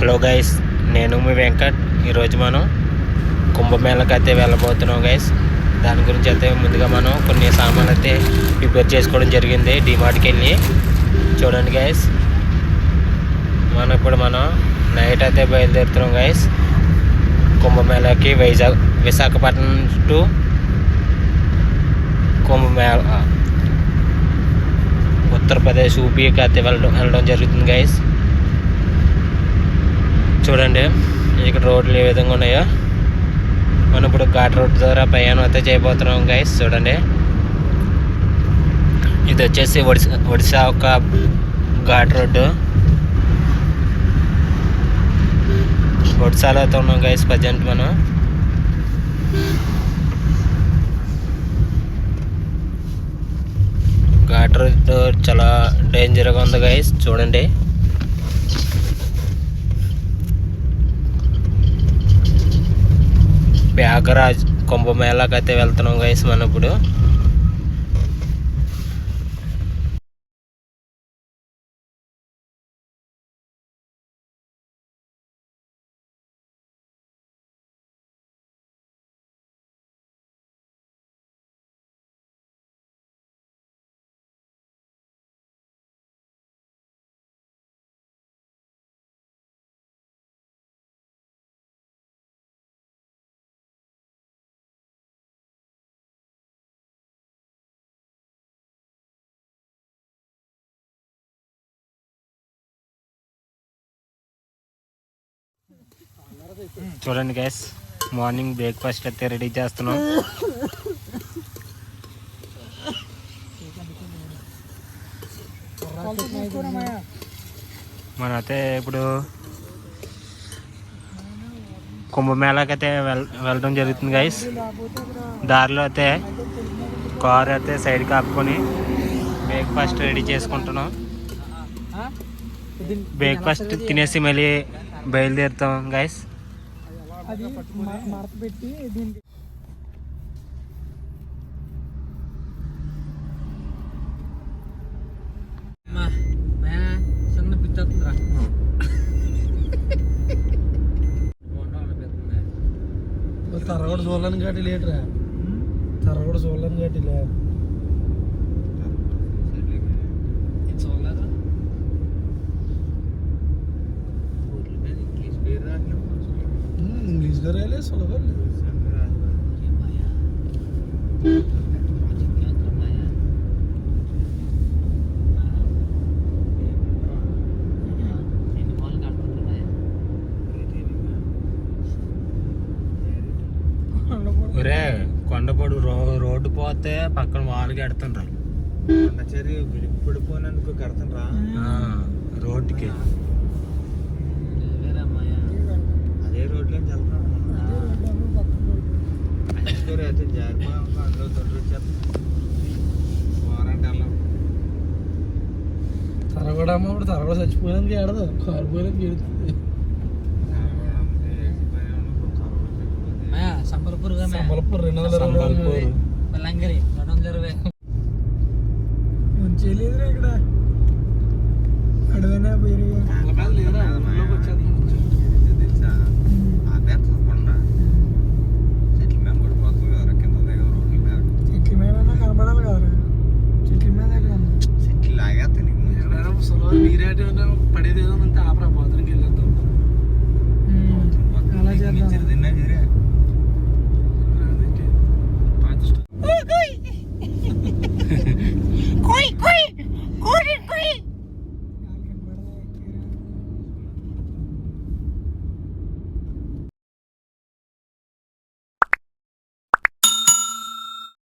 Hello guys నేను మీ వెంకట్. ఈరోజు మనం కుంభమేళకి అయితే వెళ్ళబోతున్నాం గైస్ దాని గురించి అయితే ముందుగా మనం కొన్ని సామాన్లు అయితే ప్రిపేర్ చేసుకోవడం జరిగింది. డిమార్ట్కి వెళ్ళి. చూడండి గైస్ మనం ఇప్పుడు మనం నైట్ అయితే బయలుదేరుతున్నాం గైస్ కుంభమేళకి వైజాగ్ విశాఖపట్నం టు కుంభమేళ ఉత్తరప్రదేశ్ ఊపీకి అయితే వెళ్ళడం వెళ్ళడం జరుగుతుంది గైస్ చూడండి. ఇక్కడ రోడ్లు ఏ విధంగా ఉన్నాయో. మనం ఇప్పుడు ఘాట్ రోడ్ ద్వారా ప్రయాణం అయితే చేయబోతున్నాం గైస్ చూడండి. ఇది వచ్చేసి ఒడిశా ఒడిశా ఒక ఘాట్ రోడ్డు. ఒడిశాలో అయితే ఉన్నాం గైస్ ప్రజెంట్ మనం. ఘాట్ రోడ్ చాలా డేంజర్గా ఉంది గైస్ చూడండి. బ్యాగరాజ్ కుంభమేళాకి అయితే వెళ్తున్నాం గైస్ మనం ఇప్పుడు చూడండి గైస్ మార్నింగ్ బ్రేక్ఫాస్ట్ అయితే రెడీ చేస్తున్నాం. మనం అయితే ఇప్పుడు కుంభమేళాకి అయితే వెల్ వెళ్ళడం జరుగుతుంది గైస్ దారిలో అయితే కార్ అయితే సైడ్ కాపుకొని బ్రేక్ఫాస్ట్ రెడీ చేసుకుంటున్నాం. బ్రేక్ఫాస్ట్ తినేసి మళ్ళీ బయలుదేరుతాం గైస్ అది మ- మడత పెట్టి దీనికి తరగడు చూడలేని గట్టి లేటరా తరగడు చూడలేని గట్టి లే ఇంగ్లీష్ రాయలే సులభ ఒరే కొండపొడు రో రోడ్డు పోతే పక్కన వాళ్ళకి ఎడుతుండ్రు కొండచేరి విడిపడిపోయినందుకు కడతాను రా రోడ్డుకి అదే రోడ్లో వెళ్తున్నాం స్టోరీ అయితే అందులో తొందర వచ్చేస్తాం వారంటీ వెళ్ళాం తరగడ అమ్మ ఇప్పుడు తరగడ చచ్చిపోయినందుకు ఏడదు. కారు పోయినందుకు ఏడుతుంది. సంబల్పూర్ సంబలపూర్ రెండు వందల ఇరవై. బెల్లంగిరి రెండు వందల ఇరవై. మంచి లేదురా ఇక్కడ. అడవైనా పోయి క్రియేటివ్గా పడేదేదో అంతా ఆపరా పోతానికి వెళ్ళొద్దాం అలా చేద్దాం